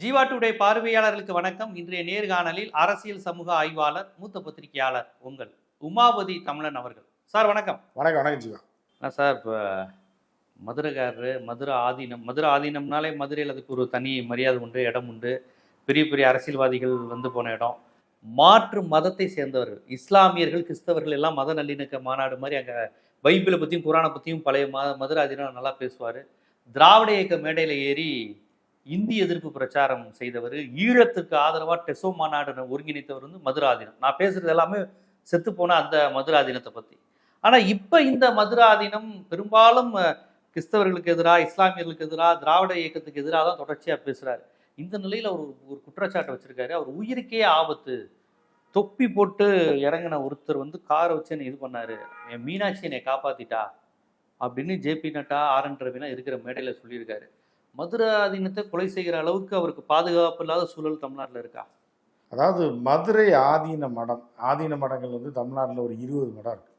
Jeeva today பார்வையாளர்களுக்கு வணக்கம். இன்றைய நேர்காணலில் அரசியல் சமூக ஆய்வாளர் மூத்த பத்திரிகையாளர் உங்கள் உமாபதி தமிழன் அவர்கள். சார் வணக்கம். வணக்கம் வணக்கம் ஜீவா. ஆ சார் இப்போ மதுரைக்காரரு மதுரை ஆதீனம் மதுரை ஆதீனம்னாலே மதுரையில் அதுக்கு ஒரு தனி மரியாதை உண்டு இடம் உண்டு. பெரிய பெரிய அரசியல்வாதிகள் வந்து போன இடம். மாற்று மதத்தை சேர்ந்தவர்கள் இஸ்லாமியர்கள் கிறிஸ்தவர்கள் எல்லாம் மத நல்லிணக்க மாநாடு மாதிரி அங்கே பைபிளை பற்றியும் குரானை பற்றியும் பழைய ம மதுரை ஆதீனம் நல்லா பேசுவார். திராவிட இயக்க மேடையில் ஏறி இந்தி எதிர்ப்பு பிரச்சாரம் செய்தவர் ஈழத்துக்கு ஆதரவாக டெசோ மாநாடு ஒருங்கிணைத்தவர் வந்து மதுராதீனம். நான் பேசுறது எல்லாமே செத்து போன அந்த மதுராதீனத்தை பற்றி ஆனால் இப்போ இந்த மதுராதீனம் பெரும்பாலும் கிறிஸ்தவர்களுக்கு எதிராக இஸ்லாமியர்களுக்கு எதிராக திராவிட இயக்கத்துக்கு எதிராக தான் தொடர்ச்சியாக பேசுகிறார் இந்த நிலையில் அவர் ஒரு குற்றச்சாட்டை வச்சுருக்காரு. அவர் உயிருக்கே ஆபத்து. தொப்பி போட்டு இறங்கின ஒருத்தர் வந்து காரை வச்சு என்னை இது பண்ணார். என் மீனாட்சி என்னை காப்பாற்றிட்டா அப்படின்னு ஜேபி நட்டா ஆர் என் ரவினா இருக்கிற மேடையில் சொல்லியிருக்காரு. மதுரை ஆதீனத்தை கொலை செய்கிற அளவுக்கு அவருக்கு பாதுகாப்பு இல்லாத சூழல் தமிழ்நாட்டில் இருக்கா? அதாவது மதுரை ஆதீன மடம் ஆதீன மடங்கள் வந்து தமிழ்நாட்டில் ஒரு இருபது மடம் இருக்கு.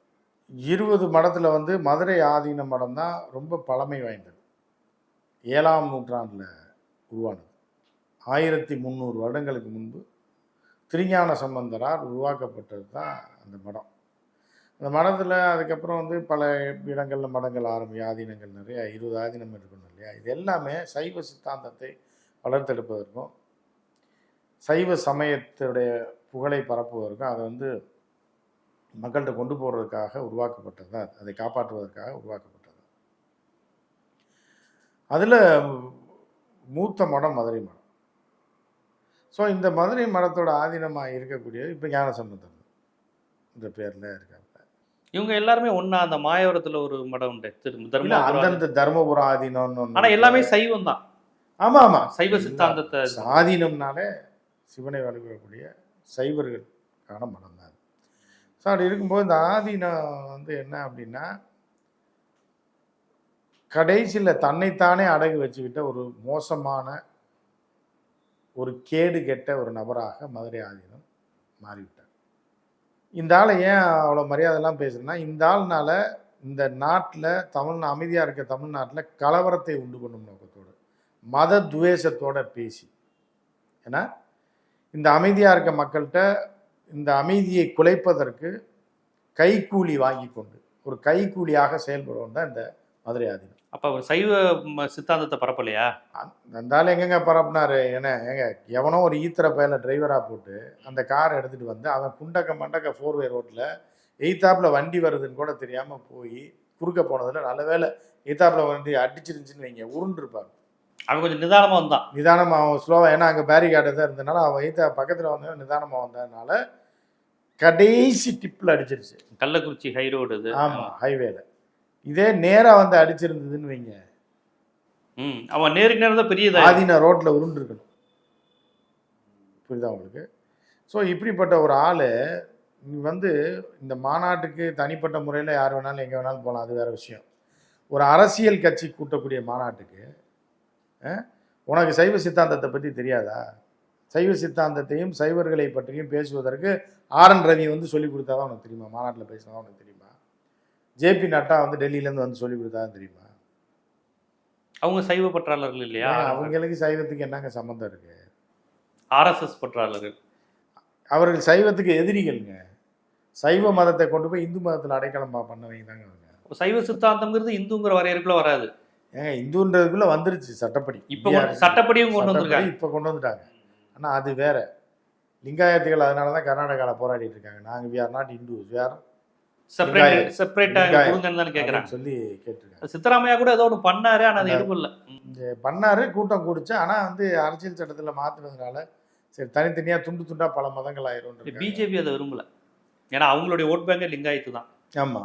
இருபது மடத்தில் வந்து மதுரை ஆதீன மடம் தான் ரொம்ப பழமை வாய்ந்தது. ஏழாம் நூற்றாண்டில் உருவானது. ஆயிரத்தி முந்நூறு வருடங்களுக்கு முன்பு திருஞான சம்பந்தரால் உருவாக்கப்பட்டது தான் அந்த மடம். அந்த மடத்தில் அதுக்கப்புறம் வந்து பல இடங்களில் மடங்கள் ஆரம்பி ஆதீனங்கள் நிறைய இருபது ஆதீனம் இருக்கணும் இல்லையா? இது எல்லாமே சைவ சித்தாந்தத்தை வளர்த்தெடுப்பதற்கும் சைவ சமயத்துடைய புகழை பரப்புவதற்கும் அதை வந்து மக்கள்கிட்ட கொண்டு போகிறதுக்காக உருவாக்கப்பட்டது தான் அதை காப்பாற்றுவதற்காக உருவாக்கப்பட்டது அதில் மூத்த மடம் மதுரை மடம். ஸோ இந்த மதுரை மடத்தோட ஆதீனமாக இருக்கக்கூடியது இப்போ ஞானசம்பந்தர் இந்த பேரில் இருக்காங்க. இவங்க எல்லாருமே ஒண்ணா அந்த மாயவரத்துல ஒரு மடம் உண்டு. தர்மபுரம் அந்தந்த தர்மபுரம் ஆதீனம்னு ஒண்ணு ஆனா எல்லாமே சைவம் தான் ஆமாம். ஆமாம் சைவ சித்தாந்தத்தை ஆதீனம்னாலே சிவனை வழிபடக்கூடிய சைவர்களுக்கான மடம் தான். ஸோ அப்படி இருக்கும்போது இந்த ஆதீனம் வந்து என்ன அப்படின்னா கடைசியில் தன்னைத்தானே அடகு வச்சுக்கிட்ட ஒரு மோசமான ஒரு கேடு கெட்ட ஒரு நபராக மதுரை ஆதீனம் மாறிவிட்டார். இந்த ஆளை ஏன் அவ்வளோ மரியாதைலாம் பேசுறேன்னா இந்த ஆள்னால இந்த நாட்டில் தமிழ் அமைதியாக இருக்க தமிழ்நாட்டில் கலவரத்தை உண்டு பண்ணும் நோக்கத்தோடு மத துவேஷத்தோட பேசி. ஏன்னா இந்த அமைதியாக இருக்க மக்கள்கிட்ட இந்த அமைதியை குலைப்பதற்கு கைக்கூலி வாங்கி கொண்டு ஒரு கைக்கூலியாக செயல்படுவோம் தான் இந்த மதுரை ஆதீனம். அப்ப அவர் சைவ சித்தாந்தத்தை பரப்பலையா? ஆள் எங்கெங்க பரப்புனாரு? ஏன்னா ஏங்க எவனோ ஒரு ஈத்திர பயல டிரைவராக போட்டு அந்த கார் எடுத்துகிட்டு வந்து அவன் குண்டக்க மண்டக்க ஃபோர்வே ரோட்டில் எய்த்தாப்பில் வண்டி வருதுன்னு கூட தெரியாமல் போய் குறுக்க போனதில் நல்ல வேலை எய்த்தாப்பில் வண்டி அடிச்சிருந்துச்சின்னு வைங்க உருண்டுருப்பாங்க அவன் கொஞ்சம் நிதானமா வந்தான். நிதானமாக அவன் ஸ்லோவாக ஏன்னா அங்கே பேரிகார்டு தான் இருந்தனால அவன் எய்த்த பக்கத்தில் வந்தவன் நிதானமாக வந்ததுனால கடைசி டிப்பில் அடிச்சிருச்சு. கள்ளக்குறிச்சி ஹை ரோடு இது ஆமாம் ஹைவேல இதே நேராக வந்து அடிச்சிருந்ததுன்னு வைங்க. ம் அவன் நேருக்கு நேரம் தான் பெரிய இதா- ஆதீன ரோட்டில் உருண்டுருக்கணும். புரியுதா உங்களுக்கு? ஸோ இப்படிப்பட்ட ஒரு ஆள் வந்து இந்த மாநாட்டுக்கு தனிப்பட்ட முறையில் யார் வேணாலும் எங்கே வேணாலும் போகலாம் அது வேற விஷயம். ஒரு அரசியல் கட்சி கூட்டக்கூடிய மாநாட்டுக்கு உனக்கு சைவ சித்தாந்தத்தை பற்றி தெரியாதா? சைவ சித்தாந்தத்தையும் சைவர்களை பற்றியும் பேசுவதற்கு ஆர் என் ரவி வந்து சொல்லி கொடுத்தாதான் உனக்கு தெரியுமா? மாநாட்டில் பேசினதா உனக்கு தெரியுமா? ஜேபி நட்டா வந்து டெல்லியிலேருந்து வந்து சொல்லி கொடுத்தாதான் தெரியுமா? அவங்க சைவ பற்றாளர்கள் இல்லையா? அவங்களுக்கு சைவத்துக்கு என்னங்க சம்மந்தம் இருக்கு? ஆர்எஸ்எஸ் பற்றாளர்கள். அவர்கள் சைவத்துக்கு எதிரிகள்ங்க. சைவ மதத்தை கொண்டு போய் இந்து மதத்தில் அடைக்கலம் பண்ணவங்க தாங்க அவங்க. சைவ சித்தாந்தம்ங்கிறது இந்துங்கிற வரையறுக்குள்ள வராது. ஏங்க இந்துன்றதுக்குள்ள வந்துருச்சு சட்டப்படி. இப்ப சட்டப்படியும் கொண்டு வந்திருக்காங்க. இப்ப கொண்டு வந்துட்டாங்க. ஆனா அது வேற. லிங்காயத்துகள் அதனால தான் கர்நாடகாவில் போராடிட்டு இருக்காங்க. நாங்க வி ஆர் நாட் இந்துஸ் வேற செப்பரேட். செப்பரேட்டா. கொடுங்கன்னு தான் சொல்லி கேட்டிருக்காங்க. சித்தராமையா கூட ஏதோ ஒன்று பண்ணாரு ஆனா அது எடுக்கல பண்ணாரு கூட்டம் கூடிச்சு. ஆனா வந்து அரசியல் சட்டத்துல மாத்துனதுனால சரி தனித்தனியா துண்டு துண்டா பல மதங்கள் ஆயிரும் பிஜேபி அதை விரும்பல. ஏன்னா அவங்களுடைய ஓட் பேங்கே லிங்காயத்து தான். ஆமா.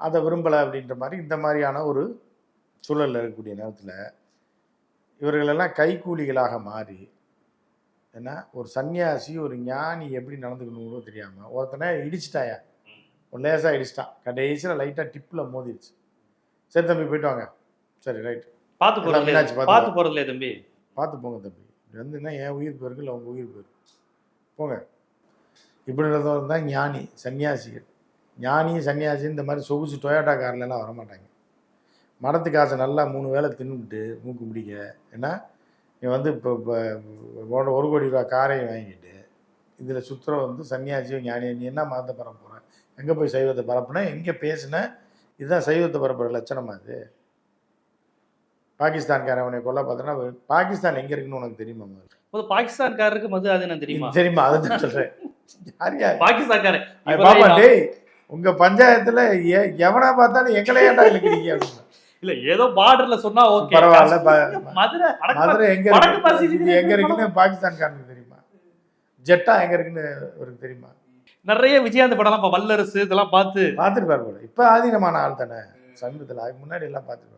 அதை விரும்பலை அப்படின்ற மாதிரி இந்த மாதிரியான ஒரு சூழல்ல இருக்கக்கூடிய நேரத்தில் இவர்களெல்லாம் கைக்கூலிகளாக மாறி என்ன ஒரு சன்னியாசி ஒரு ஞானி எப்படி நடந்துக்கணும் கூட தெரியாமல் ஒருத்தனை இடிச்சிட்டாயா? லேசாக இடிச்சிட்டான் கடைசியில் லைட்டாக டிப்பில் மோதிருச்சு. சரி தம்பி போயிட்டு வாங்க. சரி ரைட் பார்த்து மீனாட்சி பார்த்து போறதுல தம்பி. பார்த்து போங்க தம்பி. இப்படி வந்துன்னா என் உயிர் போயிருக்கு இல்லை உங்கள் உயிர் போயிருக்கு போங்க. இப்படி இருந்தவங்க தான் ஞானி சன்னியாசிகள். ஞானி சன்னியாசி இந்த மாதிரி சொகுசு டொயோட்டா கார்லலாம் வரமாட்டாங்க. மடத்து காசை நல்லா மூணு வேளை தின்னுட்டு மூக்கு முடிக்க ஏன்னா நீ வந்து இப்போ இப்போ ஒரு கோடி ரூபா காரையும் வாங்கிட்டு இதில் சுற்றுற வந்து சன்னியாசியும் ஞானி நீ என்ன மதத்தை பரப்ப போகிற எங்கே போய் சைவத்தை பரப்புன எங்கே பேசுன இதுதான் சைவத்தை பரப்புற லட்சணமா அது? பாகிஸ்தான்காரன் அவனை கொல்ல பார்த்தோன்னா பாகிஸ்தான் எங்கே இருக்குன்னு உனக்கு தெரியுமா முதல்ல? பாகிஸ்தான்காரருக்கு மது ஆதீனம் தெரியுமா? தெரியுமா? அதை தான் சொல்கிறேன் யார் யார்? பாகிஸ்தான்காரன். அது பாப்பா டேய் உங்க பஞ்சாயத்துல எ- எவனா பார்த்தாலும் எங்களை ஏன்டா இழுக்கிறீங்க அப்படின்னு. இல்ல ஏதோ பார்டர்ல சொன்னா ஓகே பரவாயில்ல, மதுரை எங்க இருக்கு எங்க இருக்குன்னு பாகிஸ்தான்காரனுக்கு தெரியுமா? ஜெட்டா எங்க இருக்குன்னு அவருக்கு தெரியுமா? நிறைய விஜயாந்த் படம்லாம் இப்ப வல்லரசு இதெல்லாம் பார்த்து. பார்த்துருப்பாரு போல. இப்ப ஆதீனமான ஆள் தானே? சமீபத்துல அதுக்கு முன்னாடி எல்லாம் பார்த்துருப்பாரு.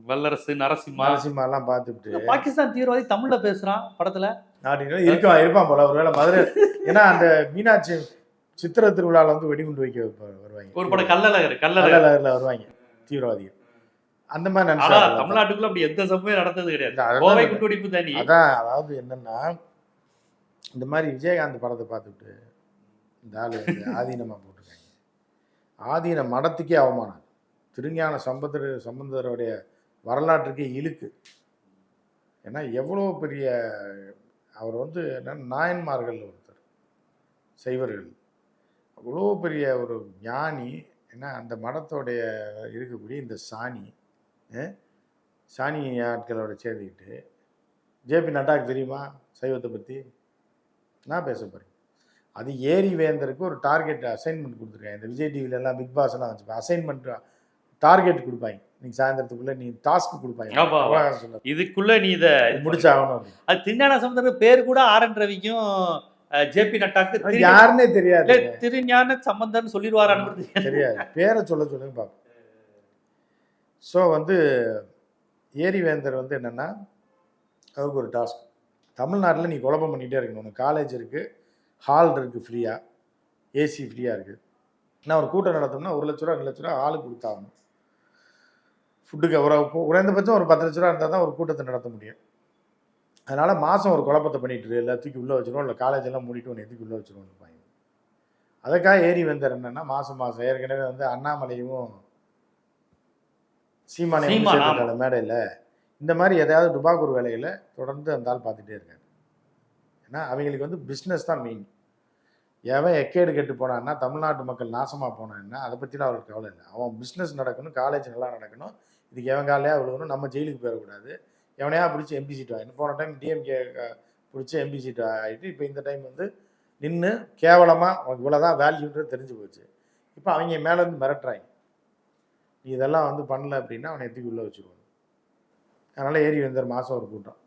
வல்லரசு நரசிம்மா. நரசிம்மா எல்லாம் பார்த்துட்டு பாகிஸ்தான் தீவிரவாதி தமிழ்ல பேசுறான் படத்துல. நாட்டின இருக்கான் இருப்பான் போல. ஒருவேளை மதுரை ஏன்னா அந்த மீனாட்சி சித்திர திருவிழால வந்து வெடிகுண்டு வைக்க வருவாங்க. ஒரு படம் கல்லழகர் கல்லழகர் கள்ளழகர்ல வருவாங்க தீவிரவாதிகள். அந்த மாதிரி ஆனா நினைச்சாங்க தமிழ்நாட்டுக்குள்ள அப்படி எந்த சம்பவம் நடந்தது கிடையாது. கோவை குண்டுவெடிப்பு தனி. அதான் அதாவது என்னன்னா இந்த மாதிரி விஜயகாந்த் படத்தை பார்த்துட்டு இந்த ஆதீனமாக வந்து போட்டிருக்காங்க ஆதீன மடத்துக்கே அவமானம். திருஞான சம்பந்தர் சம்பந்தருடைய வரலாற்றுக்கே இழுக்கு. ஏன்னா எவ்வளோ பெரிய அவர் வந்து என்ன நாயன்மார்கள் ஒருத்தர் சைவர்கள். அவ்வளோ பெரிய ஒரு ஞானி ஏன்னா அந்த மடத்தோடைய இருக்கக்கூடிய இந்த சாணி சாணி ஆட்களோட சேர்ந்துக்கிட்டு ஜேபி நட்டாக்கு தெரியுமா சைவத்தை பற்றி நான் பேச போகிறேன் அது ஏரி வேந்தருக்கு ஒரு டார்கெட் அசைன்மெண்ட் கொடுத்துருக்காங்க. இந்த விஜய் டிவில எல்லாம் பிக் பாஸ் எல்லாம் வச்சுப்பேன் அசைன்மெண்ட் டார்கெட் கொடுப்பாங்க. இன்னைக்கு சாயந்தரத்துக்குள்ள நீ டாஸ்க் கொடுப்பாங்க. இதுக்குள்ள நீ இத முடிச்சாகணும். அது திருஞான சம்பந்தர் பேர் கூட ஆர் என் ரவிக்கும் ஜேபி நட்டாக்கு யாருன்னே தெரியாது. திருஞான சம்பந்தர்னு சொல்லிடுவாரான்னு தெரியாது. பேரை சொல்ல சொல்லுங்க பார்ப்போம் ஸோ வந்து ஏரி வேந்தர் வந்து என்னன்னா அதுக்கு ஒரு டாஸ்க் தமிழ்நாட்டில் நீ குழப்பம் பண்ணிகிட்டே இருக்கணும். உனக்கு காலேஜ் இருக்குது ஹால் இருக்குது ஃப்ரீயாக ஏசி ஃப்ரீயாக இருக்குது நான் ஒரு கூட்டம் நடத்தோம்னா ஒரு லட்ச ரூபா ரெண்டு லட்ச ரூபா ஆளுக்கு கொடுத்தாகணும். ஃபுட்டுக்கு ஒரு குறைந்தபட்சம் ஒரு பத்து லட்ச ரூபா இருந்தால் தான் ஒரு கூட்டத்தை நடத்த முடியும். அதனால் மாதம் ஒரு குழப்பத்தை பண்ணிட்டு இரு, எல்லா தூக்கி உள்ளே வச்சிரும் இல்லை காலேஜ் எல்லாம் மூடிட்டு உன்னை தூக்கி உள்ளே வச்சிருவோம் இருப்பாங்க. அதுக்காக ஏரி வந்தார் என்னன்னா மாதம் மாதம் ஏற்கனவே வந்து அண்ணாமலையும் சீமானையும் மேடையில். இந்த மாதிரி எதையாவது டுபாக்கூர் வேலைகளை தொடர்ந்து அந்த ஆள் பார்த்துட்டே இருக்காரு. ஏன்னா அவங்களுக்கு வந்து பிஸ்னஸ் தான் மெயின் எவன் எக்கேடு கெட்டு போனான்னா தமிழ்நாட்டு மக்கள் நாசமாக போனான்னா அதை பற்றிலாம் அவருக்கு கவலை இல்லை. அவன் பிஸ்னஸ் நடக்கணும் காலேஜ் நல்லா நடக்கணும். இதுக்கு எவன் காலையாக விழுகணும் நம்ம ஜெயிலுக்கு போயிடக்கூடாது. எவனையா பிடிச்சி எம்பி சீட் வாங்கணும் போன டைம் டிஎம்கே பிடிச்சி எம்பி சீட் ஆகிட்டு இப்போ இந்த டைம் வந்து நின்று கேவலமாக உனக்கு இவ்வளோ தான் வேல்யூன்றது தெரிஞ்சு போச்சு. இப்போ அவங்க மேலேருந்து மிரட்டுறாங்க. நீ இதெல்லாம் வந்து பண்ணல அப்படின்னா அவனை எத்திக்கு உள்ளே வச்சுருவாங்க அதனால் ஏரி வந்தர் மாதம் ஒரு கூட்டம்.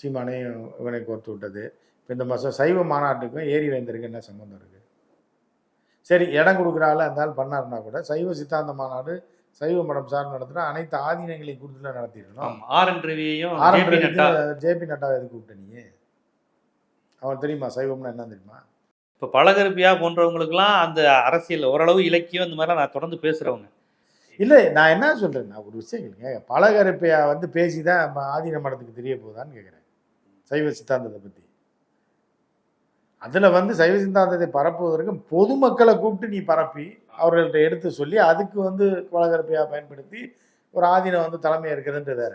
சீமானையும் இவனை கோர்த்து விட்டது. இப்போ இந்த மாதம் சைவ மாநாட்டுக்கும் ஏரி வேந்தருக்கு என்ன சம்மந்தம் இருக்குது சரி இடம் கொடுக்குற ஆள் அந்த ஆள் பண்ணாருன்னா கூட சைவ சித்தாந்த மாநாடு சைவ மடம் சார் நடத்துகிற அனைத்து ஆதீனங்களையும் கொடுத்துல நடத்திடணும். ஆர் என் ரவியையும் ஆரம்ப ஜேபி நட்டா ஜேபி நட்டாவை எதுக்கு கூப்பிட்ட நீ? அவன் தெரியுமா சைவம்னா என்ன தெரியுமா? இப்ப பழகருப்பியா போன்றவங்களுக்குலாம் அந்த அரசியல் ஓரளவு இலக்கியம் இந்த மாதிரிலாம் நான் தொடர்ந்து பேசுறவங்க. இல்லை நான் என்ன சொல்கிறேன் நான் ஒரு விஷயம் கேளுங்க. பலகரப்பையா வந்து பேசி தான் ஆதீன மடத்துக்கு தெரிய போகுதான்னு கேட்குறேன் சைவ சித்தாந்தத்தை பற்றி அதில் வந்து சைவ சித்தாந்தத்தை பரப்புவதற்கு பொதுமக்களை கூப்பிட்டு நீ பரப்பி அவர்கள்ட்ட எடுத்து சொல்லி அதுக்கு வந்து பலகரப்பையா பயன்படுத்தி ஒரு ஆதீனம் வந்து தலைமை இருக்கிறதுன்ற வேற.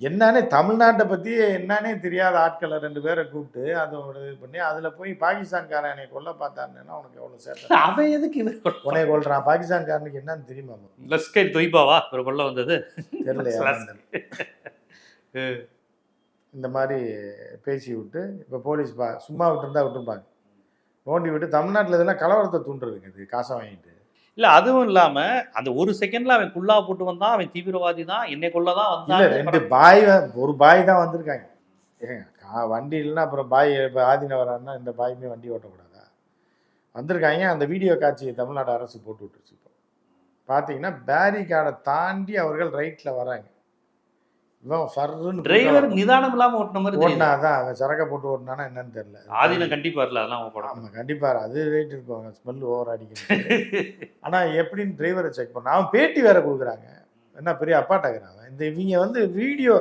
என்னன்னே தமிழ்நாட்டை பற்றி என்னன்னே தெரியாத ஆட்களை ரெண்டு பேரை கூப்பிட்டு அதோட இது பண்ணி அதில் போய் பாகிஸ்தான்காரன் என்னை கொல்ல பார்த்தாருன்னா உனக்கு எவ்வளோ சேர்த்த அவன் எதுக்கு இவர் உன்னை கொல்றான். பாகிஸ்தான்காரனுக்கு என்னன்னு தெரியுமா லஸ்கை தொய்பாவா? ஒரு கொள்ள வந்தது? தெரியல இந்த மாதிரி பேசி விட்டு இப்போ போலீஸ் பா சும்மா விட்டுருந்தா விட்டுருப்பாங்க. நோண்டி விட்டு தமிழ்நாட்டில் இதெல்லாம் கலவரத்தை தூண்டுறதுங்க இது காசை வாங்கிட்டு. இல்ல அதுவும் இல்லாம அந்த ஒரு செகண்ட்ல அவன் குல்லா போட்டு வந்தான் அவன் தீவிரவாதி தான் என்னை கொள்ளதான் இல்லை ரெண்டு வந்தான் பாய் ஒரு பாய் தான் வந்திருக்காங்க. ஏங்க வண்டி இல்லைன்னா அப்புறம் பாய் இப்போ ஆதின வரான்னா இந்த பாயுமே வண்டி ஓட்டக்கூடாதா? வந்திருக்காங்க அந்த வீடியோ காட்சியை தமிழ்நாடு அரசு போட்டு விட்டுருச்சு இப்போ. பார்த்தீங்கன்னா பேரிகார்டை தாண்டி அவர்கள் ரைட்டில் வராங்க. இவன் ஃபர்ன்னு டிரைவர் நிதானம் இல்லாம ஓட்டின மாதிரி தெரியுது. ஓட்டினாதான் அவன் சரக்கை போட்டு ஓட்டினானா என்னன்னு தெரியல. ஆதீனம் கண்டிப்பா இல்ல அதெல்லாம் படம். ஆமாம் கண்டிப்பாக அது ரேட் இருக்கும் ஸ்மெல் ஓவர் அடிக்கணும் ஆனால் எப்படின்னு டிரைவரை செக் பண்ண அவன் பேட்டி வேற கொடுக்குறாங்க. என்ன பெரிய அப்பாட்டாக்குறான் இந்த இவங்க வந்து வீடியோ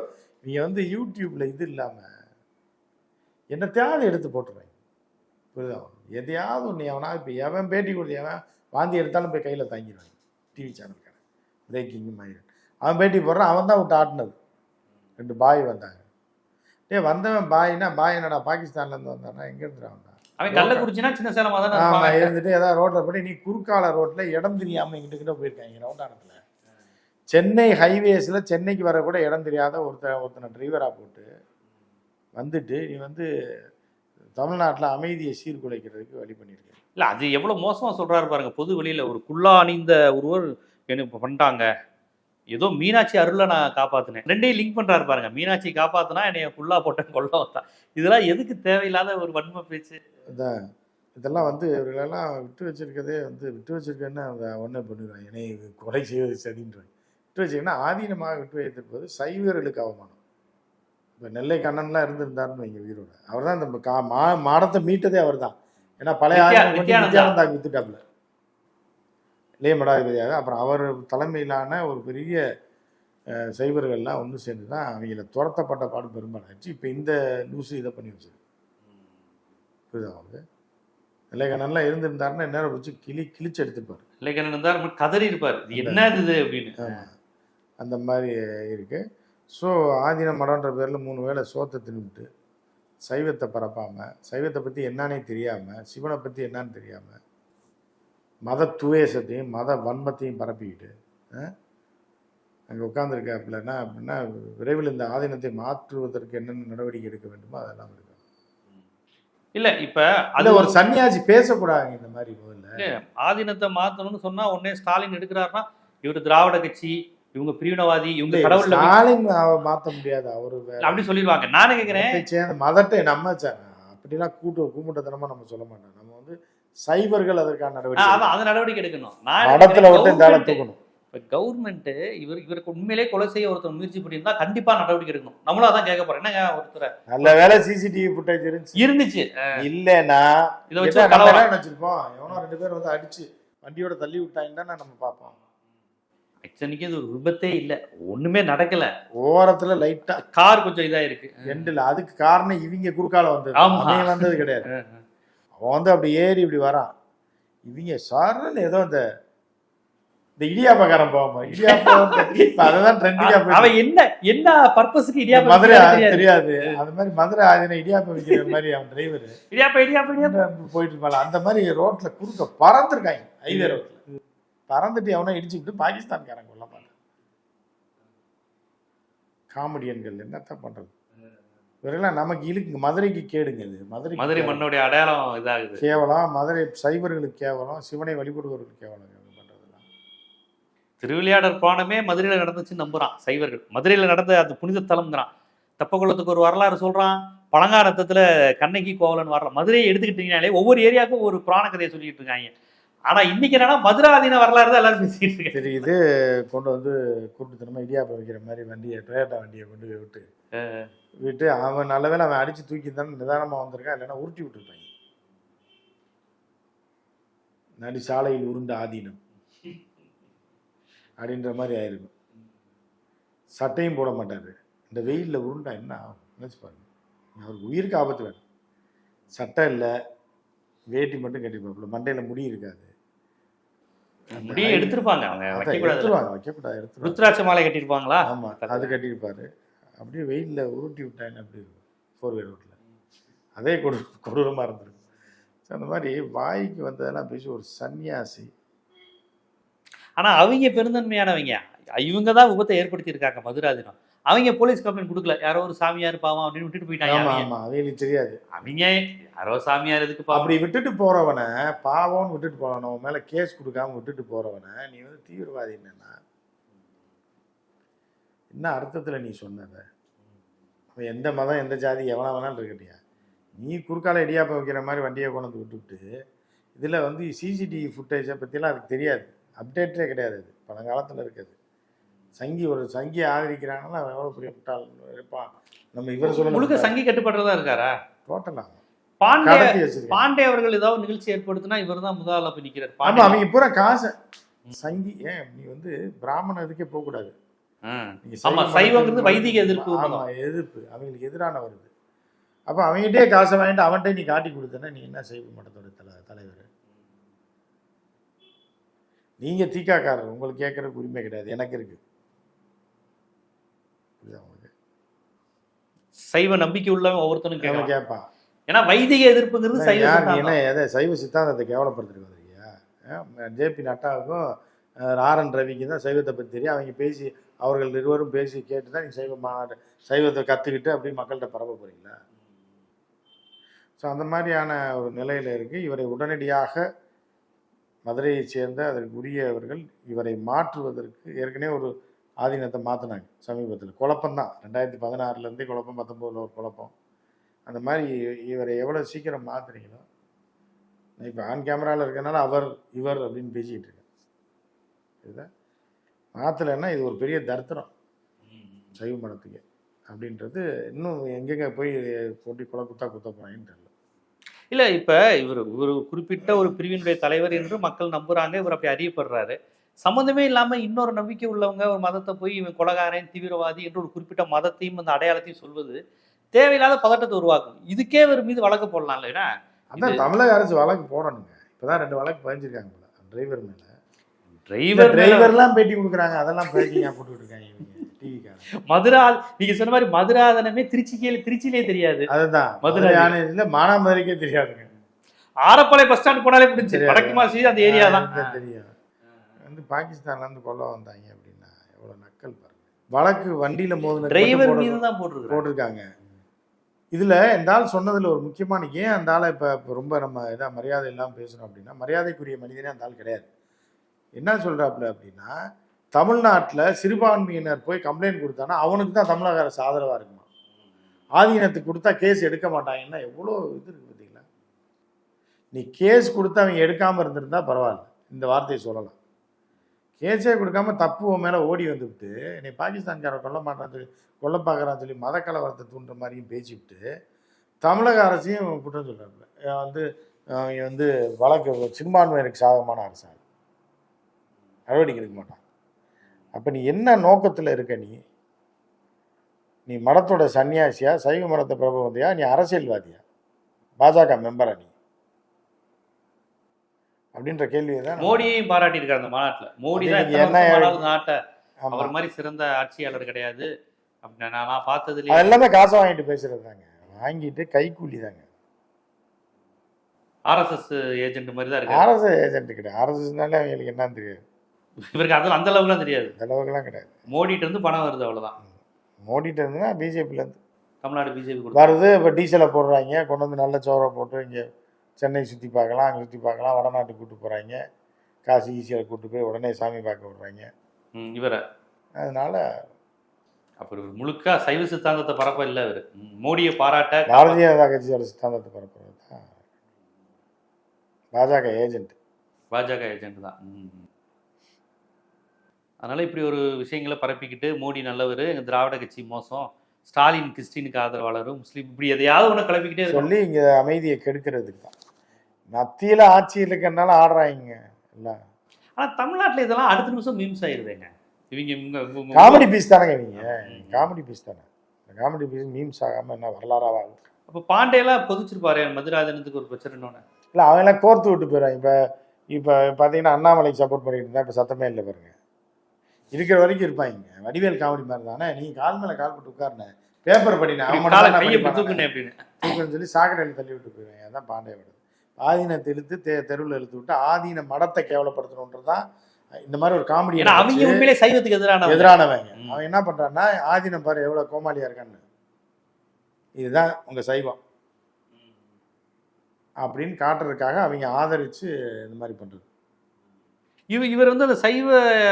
இவங்க வந்து யூடியூப்ல இது இல்லாமல் என்னத்தையாவது எடுத்து போட்டுருவாங்க புரியுதா? எதையாவது ஒன்று எவனா இப்போ எவன் பேட்டி கொடுத்து எவன் வாந்தி எடுத்தாலும் போய் கையில் தாங்கிடுவாங்க டிவி சேனல்காரன் பிரேக்கிங் மாதிரி. அவன் பேட்டி போடுறான் அவன் தான் விட்டு ஆட்டினது. ரெண்டு பாய் வந்தாங்க. டேய் வந்தவன் பாய்னா பாய் என்னடா பாகிஸ்தான்லேருந்து வந்தானா? எங்கேருந்து வந்தான் அவன்? கள்ளக்குறிச்சினா சின்ன சேலமா தானே ஆமாம் இருந்துட்டு ஏதாவது ரோட்டில் போய் நீ குறுக்கால ரோட்டில் இடம் தெரியாமல் இங்கிட்ட கிட்ட போயிருக்காங்க ரவுண்டானத்தில். சென்னை ஹைவேஸில் சென்னைக்கு வர கூட இடம் தெரியாத ஒருத்தன் ஒருத்தனை டிரைவராக போட்டு வந்துட்டு நீ வந்து தமிழ்நாட்டில் அமைதியை சீர்குலைக்கிறதுக்கு வழி பண்ணியிருக்க. இல்ல அது எவ்வளவு மோசமா சொல்றாரு பாருங்க பொது வெளியில ஒரு குள்ளா அணிந்த ஒருவர் எனக்கு இப்ப பண்ணிட்டாங்க. ஏதோ மீனாட்சி அருளை நான் காப்பாத்தினேன். ரெண்டையும் லிங்க் பண்றாரு பாருங்க. மீனாட்சி காப்பாத்தினா என்னைய குள்ளா போட்டேன் கொல்ல வந்தான். இதெல்லாம் எதுக்கு தேவையில்லாத ஒரு வன்ம பேச்சு? இதெல்லாம் வந்து இவர்களெல்லாம் விட்டு வச்சிருக்கதே வந்து விட்டு வச்சிருக்கேன்னு அவங்க ஒன்றே பண்ணிடுவாங்க. என்னை கொலை செய்வது சரின்றாங்க விட்டு வச்சிருக்கேன்னா ஆதீனமாக விட்டு வைத்திருப்பது சைவர்களுக்கு அவமானம். இப்போ நெல்லை கண்ணன்லாம் இருந்திருந்தாருன்னு வைங்க உயிரோட. அவர் தான் இந்த கா மா மாடத்தை மீட்டதே அவர் தான் ஏன்னா பழைய. நித்யானந்தாக்கு வித்துட்டாப்புல. இளைய மடாதிபதியாக அப்புறம் அவர் தலைமையிலான ஒரு பெரிய சைவர்கள்லாம் ஒன்று சேர்ந்து தான் அவங்கள துரத்தப்பட்ட பாடு பெரும்பாலாச்சு இப்போ இந்த லூசு இதை பண்ணி வச்சிருக்கு. புரியுதா அவங்க நெல்லைக்கண்ணன்லாம் இருந்திருந்தாருன்னா நேரம் வச்சு கிளி கிழிச்சு எடுத்துப்பார் இல்லைக்கண்ணன் இருந்தார் கதறி இருப்பார் என்ன இது அப்படின்னு. அந்த மாதிரி இருக்கு. ஸோ ஆதீன மடம்ன்ற பேரில் மூணு வேளை சோத்தை தின்னுட்டு சைவத்தை பரப்பாமல் சைவத்தை பற்றி என்னன்னே தெரியாமல் சிவனை பற்றி என்னன்னு தெரியாமல் மத துவேஷத்தையும் மத வன்மத்தையும் பரப்பிக்கிட்டு அங்கே உட்காந்துருக்காப்புலன்னா அப்படின்னா விரைவில் இந்த ஆதீனத்தை மாற்றுவதற்கு என்னென்ன நடவடிக்கை எடுக்க வேண்டுமோ அதெல்லாம் இருக்கு. இல்ல இப்ப அது ஒரு சன்னியாசி பேசக்கூடாதுங்க இந்த மாதிரி முதல்ல. ஆதீனத்தை மாத்தணும்னு சொன்னா உடனே ஸ்டாலின் எடுக்கிறாருன்னா இவரு திராவிட கட்சி இவங்க பிரிவினவாதி இவங்க கடவுள்ல போய்- ஸ்டாலின் மாத்த முடியாது அவரு. அப்படி சொல்லிடுவாங்க. நானே கேக்குறேன். மதத்தை நம்ம அப்படிலாம் கூட்டு கூமுட்டத்தனமா நம்ம சொல்ல மாட்டோம். நம்ம வந்து சைவர்கள் அதற்கான நடவடிக்கை அந்த நடவடிக்கை எடுக்கணும். நான் மடத்துல விட்டு இந்த ஆளை government- தூக்கணும். இப்ப கவர்மெண்ட் இவர் இவருக்கு உண்மையிலே கொலை செய்ய ஒருத்தர் முயற்சி பண்ணியிருந்தா கண்டிப்பா நடவடிக்கை எடுக்கணும். நம்மளும் அதான் கேட்க போறோம். என்னங்க ஒருத்தர்? நல்ல வேலை சிசிடிவி ஃபுட்டேஜ் இருந்துச்சு. இருந்துச்சு. இல்லைன்னா இதை வச்சு என்ன. என்ன நினைச்சிருப்போம்? எவனோ ரெண்டு பேர் வந்து அடிச்சு வண்டியோட தள்ளி விட்டாங்கன்னா நம்ம பார்ப்போம்? இத்தனைக்கு இது ஒரு விபத்தே இல்ல. ஒண்ணுமே நடக்கல. ஓரத்துல லைட்டா கார் கொஞ்சம் இதா இருக்கு எண்டில். அதுக்கு காரணம் இவங்க குறுக்கால வந்தது. வந்தது கிடையாது. அவன் வந்து அப்படி ஏறி இப்படி வரான். இவங்க சாருன்னு ஏதோ இந்த இந்த இடியாப்பக்காரன் போவாம. இடியாப்பம் அதுதான் ட்ரெண்டிங்கா அவன் என்ன என்ன பர்பஸ்க்கு இடியாப்பம் மதுரை தெரியாது. அது மாதிரி மதுரை ஆதின இடியாப்பம் விற்கிற மாதிரி அவன் டிரைவர் இடியாப்பம் இடியாப்பம் இடியாப்பம். போயிட்டு இருப்பாள் அந்த மாதிரி ரோட்ல குறுக்க பறந்துருக்காங்க ஹைவே ரோட்ல. பறந்துட்டு எவனோ இடிச்சுக்கிட்டு பாகிஸ்தான்காரன் கொல்ல மாட்டான் காமெடியன்கள் என்னத்தான் பண்றது? இவரெல்லாம் நமக்கு இழுக்கு மதுரைக்கு கேடுங்க இது. மதுரை மதுரை மண்ணுடைய அடையாளம் இதாகுது. கேவலம். மதுரை சைவர்களுக்கு கேவலம். சிவனை வழிபடுபவர்களுக்கு கேவலம் திருவிளையாடற் பானமே மதுரையில நடந்துச்சுன்னு நம்புறான் சைவர்கள். மதுரையில நடந்த அது புனித தலம்ங்கிறான். தப்பகுளத்துக்கு ஒரு வரலாறு சொல்றான். பழங்காலத்துல கண்ணகி கோவலன் வரலாம். மதுரையை எடுத்துக்கிட்டீங்கனாலே ஒவ்வொரு ஏரியாவுக்கும் ஒரு புராண கதையை சொல்லிட்டு இருக்காங்க. ஆனா இன்னைக்கு என்னன்னா மதுராதீன வரலாறு தான் எல்லாரும் பேசிட்டு இருக்காங்க. சரி இது கொண்டு வந்து கூட்டுத்தனமா இடியாப்பம் வைக்கிற மாதிரி வண்டியை டொயோட்டா வண்டியை கொண்டு போய் விட்டு விட்டு அவன் நல்ல வேளை அவன் அடிச்சு தூக்கி தான் நிதானமா வந்திருக்கான் இல்லைன்னா உருட்டி விட்டுருப்பாங்க. நடி சாலையில் உருண்ட ஆதீனம். அப்படின்ற மாதிரி ஆயிருக்கும். சட்டையும் போட மாட்டாரு. இந்த வெயில்ல உருண்டா என்ன ஆகும்? நினைச்சு பாருங்க அவருக்கு உயிருக்கு ஆபத்து வேணும் சட்டை இல்லை வேட்டி மட்டும் கட்டிப்பாப்புல. மண்டையில முடி இருக்காது. முடியே எடுத்திருப்பாங்க. அவங்க எடுத்துருவாங்க வைக்கக்கூடாது எடுத்துருவாங்க. ருத்ராட்ச மாலை கட்டியிருப்பாங்களா? ஆமா அது கட்டியிருப்பாரு. அப்படியே வெயிலில் உருட்டி விட்டாங்க அப்படி ஃபோர் வே ரோட்டில் அதே கொடு கொடூரமாக இருந்திருக்கும். ஸோ அந்த மாதிரி வாய்க்கு வந்ததெல்லாம் பேசி ஒரு சன்னியாசி. ஆனா அவங்க பெருந்தன்மையானவங்க. இவங்க தான் விபத்தை ஏற்படுத்தி இருக்காங்க மதுராதீனம். அவங்க போலீஸ் கம்ப்ளைண்ட் கொடுக்கல. யாரோ ஒரு சாமியார் பாவம் அப்படின்னு விட்டுட்டு போயிட்டாங்க ஆமா. ஆமா. அவங்களுக்கு தெரியாது. அவங்க யாரோ சாமியார் எதுக்கு பாவம்? அப்படி விட்டுட்டு போறவனை பாவம்னு விட்டுட்டு போறவன உன் மேல கேஸ் கொடுக்காம விட்டுட்டு போறவனை நீ வந்து தீவிரவாதி என்னன்னா? என்ன அர்த்தத்துல நீ சொன்னத? அவன் எந்த மதம் எந்த ஜாதி எவனா வேணாலும் இருக்கட்டியா நீ குறுக்கால இடியாப்பம் வைக்கிற மாதிரி வண்டியை கொண்டு வந்து விட்டுவிட்டு இதில் வந்து சிசிடிவி ஃபுட்டேஜை பற்றிலாம் அதுக்கு தெரியாது. அப்டேட்டே கிடையாது அது. பழங்காலத்தில் இருக்குது. சங்கி ஒரு சங்கியை ஆதரிக்கிறாங்கன்னா அவன் எவ்வளோ பெரிய முட்டாள்? இருப்பான் நம்ம இவர் முழுக்க சொல்லணும் சங்கி கட்டுப்படுறதா இருக்காரா? டோட்டலாக பாண்டே பாண்டே அவர்கள் ஏதாவது நிகழ்ச்சி ஏற்படுத்தினா இவர் தான் முதல்ல போய் பாண்டே. அவங்க பூரா காசை. சங்கி ஏன் நீ வந்து பிராமண இதுக்கே போக கூடாது ஆ. நீங்க ஆமா, சைவ சைவங்கிறது வைதிக எதிர்ப்பு. ஆமா எதிர்ப்பு. அவங்களுக்கு எதிரான வருது அப்ப அவங்ககிட்டயே காசை வாங்கிட்டு அவன்கிட்ட நீ காட்டி கொடுத்தனா நீ என்ன சைவ மதத்தோட தலை தலைவர்? நீங்க தீக்காக்காரர். உங்களுக்கு கேட்கறதுக்கு உரிமை கிடையாது. எனக்கு இருக்கு. புரியுதா உங்களுக்கு? சைவ நம்பிக்கை உள்ளவன் ஒவ்வொருத்தனும் அவன் கேட்கலாம். கேட்பான். ஏன்னா வைதிக எதிர்ப்புங்கிறது சைவ என்ன. எதை சைவ சித்தாந்தத்தை கேவலப்படுத்திட்டு வந்திருக்கியா? ஜேபி நட்டாவுக்கும் ஆர் என் ரவிக்கு தான் சைவத்தை பற்றி தெரியும். அவங்க பேசி அவர்கள் இருவரும் பேசி கேட்டு தான் நீ சைவ மாநாடு சைவத்தை கற்றுக்கிட்டு அப்படி மக்கள்கிட்ட பரப்ப போறீங்களா? ஸோ அந்த மாதிரியான ஒரு நிலையில் இருக்குது இவரை உடனடியாக மதுரையைச் சேர்ந்த அதற்கு உரியவர்கள் இவரை மாற்றுவதற்கு ஏற்கனவே ஒரு ஆதீனத்தை மாற்றினாங்க சமீபத்தில். குழப்பம்தான். ரெண்டாயிரத்தி பதினாறுலேருந்தே குழப்பம் பத்தொம்போதில் ஒரு குழப்பம். அந்த மாதிரி இவரை எவ்வளோ சீக்கிரம் மாற்றுறீங்களோ இப்போ ஆன் கேமராவில் இருக்கனால அவர் இவர் அப்படின்னு பேசிக்கிட்டு இருக்கேன் இதுதா மாற்றலைன்னா இது ஒரு பெரிய தர்த்தனம் சைவ மடத்துக்கு அப்படின்றது இன்னும் எங்கெங்கே போய் போட்டி குல குத்தா குத்த போகிறாங்கன்னு தெரியல. இல்லை இப்போ இவர் ஒரு குறிப்பிட்ட ஒரு பிரிவினுடைய தலைவர் என்று மக்கள் நம்புகிறாங்க இவர் அப்படி அறியப்படுறாரு. சம்மந்தமே இல்லாம இன்னொரு நம்பிக்கை உள்ளவங்க ஒரு மதத்தை போய் இவன் கொலகாரன் தீவிரவாதி என்று ஒரு குறிப்பிட்ட மதத்தையும் அந்த அடையாளத்தையும் சொல்வது தேவையில்லாத பதட்டத்தை உருவாக்கும். இதுக்கே இவர் மீது வழக்கு போடலாம்ல ஏன்னா அதான் தமிழக அரசு வழக்கு போடணுங்க. இப்பதான் ரெண்டு வழக்கு பதிஞ்சிருக்காங்க போல. டிரைவர் மேல. டிரைவர் டிரைவர்லாம் பேட்டி கொடுக்குறாங்க. அதெல்லாம் பேட்டிங்க போட்டுக்கிட்டு இருக்காங்க இவங்க மதுரா நீங்க சொன்ன மாதிரி மதுராதனமே திருச்சிக்கே திருச்சியிலே தெரியாது. அதுதான். மதுரை. மதுரை இல்ல மானாமதுரைக்கே தெரியாதுங்க. ஆரப்பாளைய பஸ் ஸ்டாண்ட் போனாலே முடிஞ்சு. தெரியாது. வடக்கு மாசி அந்த ஏரியா தான். ஆ, தெரியும் வந்து பாகிஸ்தான்ல இருந்து கொல்ல வந்தாங்க அப்படின்னா எவ்வளவு நக்கல் பாருங்க. வழக்கு வண்டியில மோதின டிரைவர் மீது தான் போட்டிருக்காரு போட்டிருக்காங்க. இதுல இந்த ஆள் சொன்னதுல ஒரு முக்கியமான ஏன் அந்த ஆளை இப்ப ரொம்ப நம்ம இதா மரியாதை இல்லாம பேசுறோம் அப்படின்னா மரியாதைக்குரிய மனிதனே அந்த ஆள் கிடையாது. என்ன சொல்றாப்புல அப்படின்னா தமிழ்நாட்டுல சிறுபான்மையினர் போய் கம்ப்ளைண்ட் கொடுத்தானா அவனுக்கு தான் தமிழக அரசு ஆதரவா இருக்குமா? ஆதீனத்துக்கு கொடுத்தா கேஸ் எடுக்க மாட்டாங்கன்னா எவ்வளோ இது இருக்கு பார்த்தீங்களா நீ கேஸ் கொடுத்து அவன் எடுக்காம இருந்திருந்தா பரவாயில்ல. இந்த வார்த்தையை சொல்லலாம். கேஸே கொடுக்காம தப்பு உன் மேலே ஓடி வந்துவிட்டு நீ பாகிஸ்தான்காரன் கொல்ல மாட்டான்னு சொல்லி கொல்ல பார்க்குறான்னு சொல்லி மத கலவரத்தை தூண்டுற மாதிரியும் பேசிவிட்டு தமிழக அரசையும் குற்றம் சொல்கிறாங்க வந்து இங்கே வந்து வழக்கு சிறுபான்மையினருக்கு சாதகமான அரசா நடவடிக்கை எடுக்க மாட்டான். அப்போ நீ என்ன நோக்கத்தில் இருக்க நீ? நீ மடத்தோட சன்னியாசியா சைவ மடத்தை பிரபவந்தையா நீ அரசியல்வாதியா? பாஜக மெம்பரா நீ? அப்படின்ற கேள்வியை தான் மோடியையும் பாராட்டி இருக்காரு அந்த மாநாட்டுல. மோடி தான் என்ன நாட்டை. அவர் மாதிரி சிறந்த ஆட்சியாளர் கிடையாது. அப்படின்னு நான் அது எல்லாமே காசை வாங்கிட்டு பேசுறது தாங்க வாங்கிட்டு கைக்கூலி தாங்க ஆர்எஸ்எஸ் ஏஜென்ட் மாதிரி தான் இருக்காரு. ஆர்எஸ்எஸ் ஏஜென்ட் கிடையாது. ஆர்எஸ்எஸ்னாலே அவங்களுக்கு என்னன்னு தெரியாது. இவருக்கு அதில் அந்த அளவுக்குலாம் தெரியாது. அந்த அளவுக்குலாம் கிடையாது. மோடிட்டு இருந்து பணம் வருது அவ்வளவுதான். மோடிட்டு இருந்துன்னா பிஜேபியிலேருந்து தமிழ்நாடு பிஜேபி வருது இப்போ டீசலை போடுறாங்க கொண்டு வந்து நல்ல சோறை போட்டு இங்கே சென்னை சுற்றி பார்க்கலாம் அங்கே சுற்றி பார்க்கலாம். வடநாட்டுக்கு கூட்டு போகிறாங்க காசு ஈஸியாக கூட்டு போய் உடனே சாமி பார்க்க விடுறாங்க. ம், இவரை. அதனால அப்புறம் இவர் முழுக்க சைவ சித்தாந்தத்தை பரப்ப இல்லை இவர். மோடியை பாராட்ட பாரதிய ஜனதா கட்சியோட சித்தாந்தத்தை பரப்புறது தான். பாஜக ஏஜென்ட். பாஜக ஏஜென்ட் தான். ம். அதனால இப்படி ஒரு விஷயங்களை பரப்பிக்கிட்டு மோடி நல்லவர் எங்க திராவிட கட்சி மோசம் ஸ்டாலின் கிறிஸ்டினுக்கு ஆதரவாளரும் முஸ்லீம் இப்படி எதையாவது ஒன்று கிளப்பிக்கிட்டே சொல்லி இங்கே அமைதியை கெடுக்கிறதுக்கு தான். மத்தியில் ஆட்சி இருக்கனால ஆடுறாங்க. எல்லாம் ஆனா தமிழ்நாட்டுல இதெல்லாம் அடுத்த நிமிஷம் மீம்ஸ் ஆயிருதுங்க இவங்க காமெடி பீஸ் தானேங்க இவங்க. காமெடி பீஸ் தானே. காமெடி பீஸ் மீம்ஸ் ஆகாமல் என்ன வரலாறாக ஆகும் அப்ப பாண்டேலாம் பொதிச்சிருப்பாரு மதுராதனத்துக்கு ஒரு பிரச்சனைன்னு இல்லை அவங்களாம் கோர்த்து விட்டு போயிடுவாங்க. இப்போ இப்போ பார்த்தீங்கன்னா அண்ணாமலைக்கு சப்போர்ட் பண்ணிட்டு இருந்தா இப்போ சத்தமே இல்லை பாருங்க. இருக்கிற வரைக்கும் இருப்பாங்க வடிவேல் காமெடி மாதிரி தானே. நீ கால் மேலே கால் போட்டு உட்காருன. பேப்பர் படின. அவன் மட்டும் காலை தான் கையை படிப்பானே. தூக்குனேன் அப்படின்னு. தூக்குன்னு சொல்லி சாக்கடையில் தள்ளி விட்டு போயிடுவாங்க. அதான் பாண்டியோட ஆதீனத்தை இழுத்து தெ தெருவில் இழுத்து விட்டு ஆதீன மடத்தை கேவலப்படுத்தணுன்றது தான் இந்த மாதிரி ஒரு காமெடி அவங்க உண்மையிலே சைவத்துக்கு எதிரான எதிரானவங்க. அவன் என்ன பண்றான்னா ஆதீனம் பாரு எவ்வளவு கோமாளியா இருக்கான்னு. இதுதான் உங்க சைவம். அப்படின்னு காட்டுறதுக்காக அவங்க ஆதரிச்சு இந்த மாதிரி பண்றது. இவர் இவர் வந்து அந்த சைவ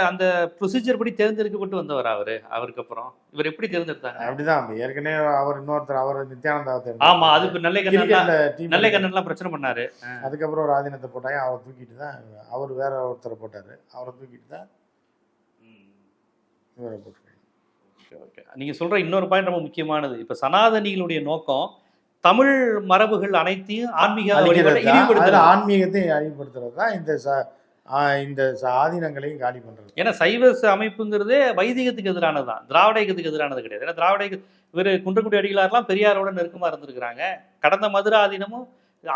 அந்த ப்ரொசீஜர் படி தேர்ந்தெடுக்கப்பட்டு வந்தவர் அவரு? அவருக்கு அப்புறம். இவர் எப்படி தேர்ந்தெடுத்தாங்க? அப்படிதான். அப்ப ஏற்கனவே அவர் இன்னொருத்தர் அவர் நித்யானந்தா ஆமா அது இப்ப நல்ல கண்ணன் நல்ல கண்ணன்லாம் பிரச்சனை பண்ணாரு. அதுக்கப்புறம் ஒரு ஆதீனத்தை போட்டாங்க. அவரை தூக்கிட்டு தான் அவர் வேற ஒருத்தரை போட்டாரு. அவரை தூக்கிட்டு தான் இவரை போட்டாங்க ஓகே நீங்க சொல்ற இன்னொரு பாயிண்ட் ரொம்ப முக்கியமானது. இப்ப சனாதனிகளுடைய நோக்கம் தமிழ் மரபுகள் அனைத்தையும் ஆன்மீக ஆன்மீகத்தையும் அழிவுபடுத்துறது தான் இந்த இந்த ஆதீனங்களையும் காலி பண்றது. ஏன்னா சைவ அமைப்புங்கிறதே வைதிகத்துக்கு எதிரானது தான் திராவிட இயக்கத்துக்கு எதிரானது கிடையாது. ஏன்னா திராவிட இவர் குன்றக்குடி அடிகளார்லாம் பெரியாரோட நெருக்கமா இருந்திருக்கிறாங்க. கடந்த மதுரை ஆதீனமும்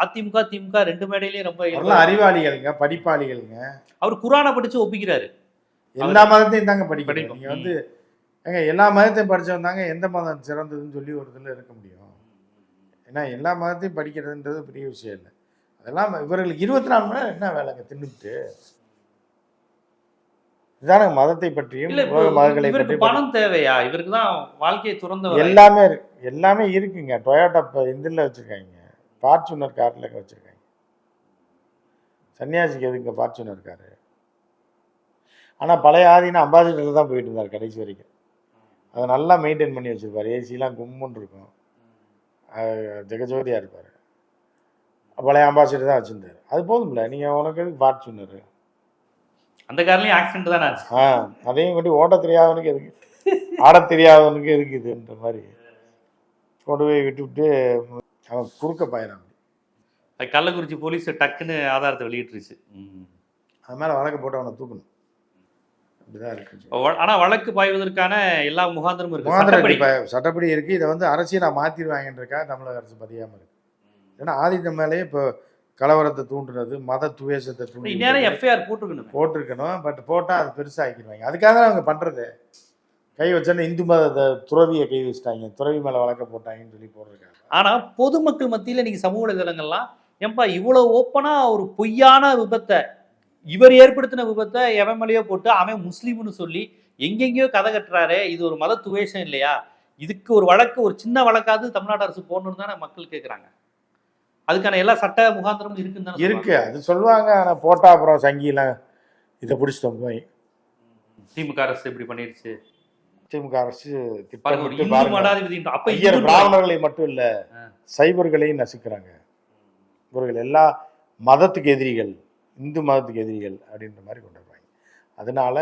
அதிமுக திமுக ரெண்டு மேடையிலயும் ரொம்ப அறிவாளிகள்ங்க படிப்பாளிகள்ங்க. அவர் குரானை படிச்சு ஒப்பிக்கிறாரு. எல்லா மதத்தையும் தாங்க படிக்கணும். படிக்கும். நீங்க வந்து ஏங்க எல்லா மதத்தையும் படிச்சவன் தாங்க எந்த மதம் சிறந்ததுன்னு சொல்லி ஒரு இதில் இருக்க முடியும். ஏன்னா எல்லா மதத்தையும் படிக்கிறதுன்றது பெரிய விஷயம் இல்லை. அதெல்லாம் இவர்களுக்கு இருபத்தி நாலு மணி நேரம் என்ன வேலைங்க தின்னுட்டு இதான மதத்தை பற்றியும் உலக மதங்களை பற்றி பணம் தேவையா? இவருக்கு தான் வாழ்க்கையை துறந்தவர் எல்லாமே இருக்கு எல்லாமே இருக்குங்க. டொயோட்டா இப்போ இதில் வச்சுருக்காங்க. ஃபார்ச்சுனர் காரில் வச்சுருக்காங்க. சன்னியாசிக்கு எதுங்க ஃபார்ச்சுனர் காரு? ஆனால் பழைய ஆதினா அம்பாசிடரில் தான் போயிட்டு இருந்தார் கடைசி வரைக்கும். அதை நல்லா மெயின்டைன் பண்ணி வச்சுருப்பார். ஏசிலாம் கும்முன்னு இருக்கும். ஜெகஜோதியாக இருப்பார். பழைய அம்பாசிடர் தான் வச்சுருந்தார். அது போதும்ல நீங்கள் உனக்கு எதுக்கு ஃபார்ச்சுனர் அந்த கார்லயும் ஆக்சிடென்ட் தானே ஆ அதையும் கொண்டு ஓட்ட தெரியாதவனுக்கு எதுக்கு? ஆட தெரியாதவனுக்கு எதுக்கு இதுன்ற மாதிரி கொண்டு போய் விட்டுவிட்டு அவன் குறுக்க பாயிறான். கள்ளக்குறிச்சி போலீஸ் டக்குன்னு ஆதாரத்தை வெளியிட்டுருச்சு. அது மேலே வழக்கு போட்டு அவனை தூக்கணும். அப்படிதான் இருக்கு. வ- ஆனா வழக்கு பாய்வதற்கான எல்லா முகாந்திரமும் இருக்கு. சட்டப்படி. சட்டப்படி இருக்கு. இதை வந்து அரசியலா மாத்திடுவாங்கன்றக்கா தமிழக அரசு பதியாம இருக்கு. ஏன்னா ஆதித்த மேலேயே இப்போ கலவரத்தை தூண்டுறது மத துவேஷத்தை தூண்டி எஃப்ஐஆர் போட்டிருக்கணும் போட்டிருக்கணும். பட் போட்டால் அது பெருசாக்கிடுவாங்க. அதுக்காக தான் அவங்க பண்ணுறது கை வச்சோன்னே இந்து மத துறவியை கை வச்சுட்டாங்க. துறவி மேலே வழக்க போட்டாங்கன்னு சொல்லி போட்டிருக்காங்க. ஆனா பொதுமக்கள் மத்தியில நீங்க சமூக வலைதளங்கள்லாம் ஏன்பா இவ்வளவு ஓப்பனா ஒரு பொய்யான விபத்தை இவர் ஏற்படுத்தின விபத்தை எவன் மேலேயோ போட்டு அவன் முஸ்லீம்னு சொல்லி எங்கெங்கேயோ கதை கட்டுறாரு இது ஒரு மத துவேஷம் இல்லையா? இதுக்கு ஒரு வழக்கு ஒரு சின்ன வழக்காவது தமிழ்நாடு அரசு போடணும்னு தானே மக்கள் கேட்குறாங்க அதுக்கான எல்லா சட்ட முகாந்திரமும் இருக்குன்னு இருக்கு. அது சொல்லுவாங்க. ஆனால் போட்டால் அப்புறம் சங்கிலாம் இதை பிடிச்சிட்டோம் போய். சொல்றாங்க. திமுக அரசு இப்படி பண்ணிருச்சு. திமுக அரசு ஐயர் பிராமணர்களை மட்டும் இல்ல ஆ. சைவர்களையும் நசுக்கிறாங்க. இவர்கள் எல்லா மதத்துக்கு எதிரிகள் இந்து மதத்துக்கு எதிரிகள் அப்படின்ற மாதிரி கொண்டு வருவாங்க. அதனால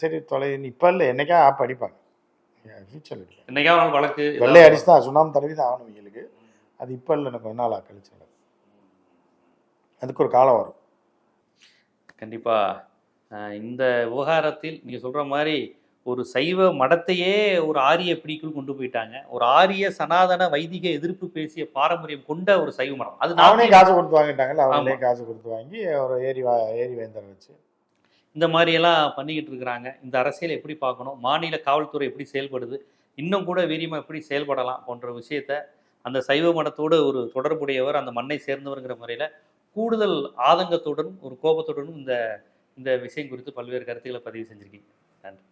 சரி தொலை இப்போ இல்லை என்னைக்கா ஆப் அடிப்பாங்க ஃபியூச்சர் நாள் வழக்கு? வெள்ளை அடிச்சு தான் சுண்ணாம்பு தடவி தான் ஆகணும் இவங்களுக்கு. அது இப்போ இல்லை எனக்கு கொஞ்ச நாள் கழிச்சு நடக்கும். அதுக்கு ஒரு காலம் வரும். கண்டிப்பா. அஹ் இந்த விவகாரத்தில் நீங்க சொல்ற மாதிரி ஒரு சைவ மடத்தையே ஒரு ஆரிய பிடிக்குள் கொண்டு போயிட்டாங்க. ஒரு ஆரிய சனாதன வைதிக எதிர்ப்பு பேசிய பாரம்பரியம் கொண்ட ஒரு சைவ மடம். அது நாட்டில் காசு கொடுத்து வாங்கிட்டாங்கல்ல அவங்களே காசு கொடுத்து வாங்கி ஒரு ஏரி ஏரி வேந்தரை வச்சு. இந்த மாதிரி எல்லாம் பண்ணிக்கிட்டு இருக்கிறாங்க. இந்த அரசியல் எப்படி பார்க்கணும்? மாநில காவல்துறை எப்படி செயல்படுது? இன்னும் கூட வீரியமா எப்படி செயல்படலாம் போன்ற விஷயத்த அந்த சைவ மடத்தோடு ஒரு தொடர்புடையவர் அந்த மண்ணை சேர்ந்தவர்ங்கிற முறையில் கூடுதல் ஆதங்கத்துடனும் ஒரு கோபத்துடனும் இந்த இந்த விஷயம் குறித்து பல்வேறு கருத்துக்களை பதிவு செஞ்சுருக்கீங்க. நன்றி.